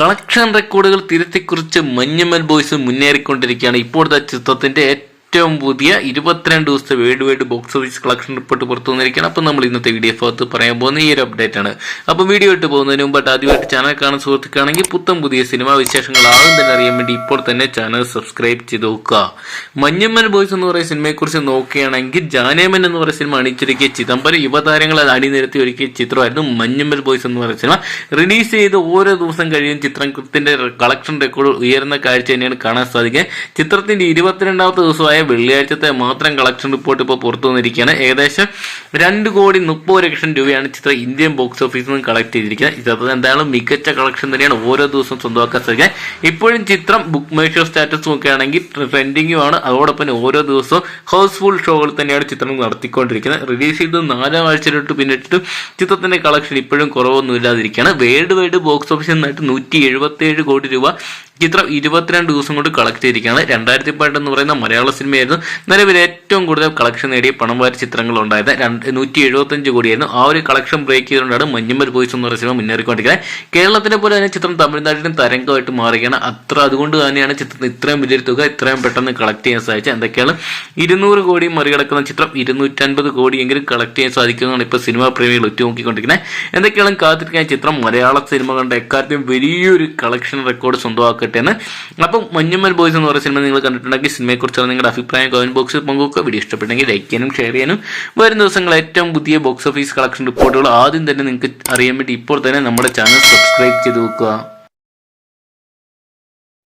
Collection റെക്കോർഡുകൾ തിരുത്തിക്കുറിച്ച് Manjummel boys മുന്നേറിക്കൊണ്ടിരിക്കുകയാണ്. ഇപ്പോഴത്തെ ചിത്രത്തിന്റെ ഏറ്റവും പുതിയ ഇരുപത്തിരണ്ട് ദിവസത്തെ world wide box office collection report പുറത്തു വന്നിരിക്കുകയാണ്. അപ്പം നമ്മൾ ഇന്നത്തെ വീഡിയോ ഭാഗത്ത് പറയാൻ പോകുന്ന ഈ ഒരു അപ്ഡേറ്റ് ആണ്. അപ്പം വീഡിയോ ഇട്ട് പോകുന്നതിന് മുമ്പായിട്ട് ആദ്യമായിട്ട് ചാനൽ കാണുന്ന സുഹൃത്തുക്കാണെങ്കിൽ പുത്തം പുതിയ സിനിമാ വിശേഷങ്ങൾ ആദ്യം തന്നെ അറിയാൻ വേണ്ടി ഇപ്പോൾ തന്നെ ചാനൽ സബ്സ്ക്രൈബ് ചെയ്ത് നോക്കുക. മഞ്ഞമ്മൻ ബോയ്സ് എന്ന് പറയുന്ന സിനിമയെക്കുറിച്ച് നോക്കുകയാണെങ്കിൽ ജാനേമൻ എന്ന് പറയുന്ന സിനിമ അണിച്ചൊരുക്കിയ ചിദംബരം യുവതാരങ്ങളെ അണിനിരത്തി ഒരുക്കിയ ചിത്രമായിരുന്നു മഞ്ഞമ്മൽ ബോയ്സ് എന്ന് പറയുന്ന സിനിമ റിലീസ് ചെയ്ത് ഓരോ ദിവസം കഴിയും ചിത്രത്തിന്റെ കളക്ഷൻ റെക്കോർഡ് ഉയർന്ന കാഴ്ച തന്നെയാണ് കാണാൻ സാധിക്കുക ചിത്രത്തിന്റെ ഇരുപത്തിരണ്ടാമത്തെ ദിവസമായ വെള്ളിയാഴ്ചത്തെ മാത്രം കളക്ഷൻ റിപ്പോർട്ട് ഇപ്പോൾ പുറത്തു വന്നിരിക്കുകയാണ്. ഏകദേശം രണ്ട് കോടി മുപ്പത് ലക്ഷം രൂപയാണ് ചിത്രം ഇന്ത്യൻ ബോക്സ് ഓഫീസിൽ നിന്ന് കളക്ട് ചെയ്തിരിക്കുന്നത്. ചിത്രത്തിൽ എന്തായാലും മികച്ച കളക്ഷൻ തന്നെയാണ് ഓരോ ദിവസവും സ്വന്തമാക്കാൻ സാധിക്കുക ഇപ്പോഴും ചിത്രം ബുക്ക് മൈ സ്റ്റാറ്റസ് നോക്കുകയാണെങ്കിൽ ട്രെൻഡിങ്ങും ആണ് അതോടൊപ്പം ഓരോ ദിവസവും ഹൗസ്ഫുൾ ഷോകൾ തന്നെയാണ് ചിത്രം നടത്തിക്കൊണ്ടിരിക്കുന്നത്. റിലീസ് ചെയ്ത് നാലാം ആഴ്ചയിലോട്ട് പിന്നിട്ട് ചിത്രത്തിന്റെ കളക്ഷൻ ഇപ്പോഴും കുറവൊന്നും ഇല്ലാതിരിക്കുകയാണ് വേൾഡ് വൈഡ് ബോക്സ് ഓഫീസിൽ നിന്നായിട്ട് നൂറ്റി എഴുപത്തി ഏഴ് കോടി രൂപ ചിത്രം ഇരുപത്തിരണ്ട് ദിവസം കൊണ്ട് കളക്ട് ചെയ്തിരിക്കുകയാണ്. രണ്ടായിരത്തി പതിനെട്ട് എന്ന് പറയുന്ന മലയാള സിനിമയായിരുന്നു. നിലവിൽ ഏറ്റവും കൂടുതൽ കളക്ഷൻ നേടിയ പണം വാരി ചിത്രങ്ങൾ ഉണ്ടായത് നൂറ്റി എഴുപത്തഞ്ച് കോടിയായിരുന്നു. ആ ഒരു കളക്ഷൻ ബ്രേക്ക് ചെയ്തുകൊണ്ടാണ് മഞ്ഞമ്മൽ ബോയ്സ് എന്ന് പറയുന്ന സിനിമ മുന്നേറിക്കൊണ്ടിരിക്കുന്നത്. കേരളത്തിലെ പോലെ തന്നെ ചിത്രം തമിഴ്നാട്ടിലും തരംഗമായിട്ട് മാറുകയാണ്. അത്ര അതുകൊണ്ട് തന്നെയാണ് ചിത്രത്തിന് ഇത്രയും വലിയൊരു തുക ഇത്രയും പെട്ടെന്ന് കളക്ട് ചെയ്യാൻ സാധിച്ചത്. എന്തൊക്കെയാണ്? ഇരുന്നൂറ് കോടി മറികടക്കുന്ന ചിത്രം ഇരുന്നൂറ്റൻപത് കോടിയെങ്കിലും കളക്ട് ചെയ്യാൻ സാധിക്കുന്നതാണ് ഇപ്പോൾ സിനിമാ പ്രേമികൾ ഉറ്റുനോക്കിക്കൊണ്ടിരിക്കുന്നത്. എന്തൊക്കെയാണ് കാത്തിരിക്കാൻ ചിത്രം? മലയാള സിനിമ കണ്ട എക്കാലത്തെയും വലിയൊരു കളക്ഷൻ റെക്കോർഡ് സ്വന്തമാക്കട്ടെ എന്ന് അപ്പം മഞ്ഞമ്മൽ ബോയ്സ് എന്ന് പറയുന്ന സിനിമ നിങ്ങൾ കണ്ടിട്ടുണ്ടെങ്കിൽ സിനിമയെക്കുറിച്ചുള്ള നിങ്ങളുടെ അഭിപ്രായം കമന്റ് ബോക്സിൽ പങ്കുവെക്കുക. വീഡിയോ ഇഷ്ടപ്പെട്ടെങ്കിൽ ലൈക്ക് ചെയ്യാനും ഷെയർ ചെയ്യാനും. വരും ദിവസങ്ങൾ ഏറ്റവും പുതിയ ബോക്സ് ഓഫീസ് കളക്ഷൻ റിപ്പോർട്ടുകൾ ആദ്യം തന്നെ നിങ്ങൾക്ക് അറിയാൻ വേണ്ടി ഇപ്പോൾ തന്നെ നമ്മുടെ ചാനൽ സബ്സ്ക്രൈബ് ചെയ്ത് വെക്കുക.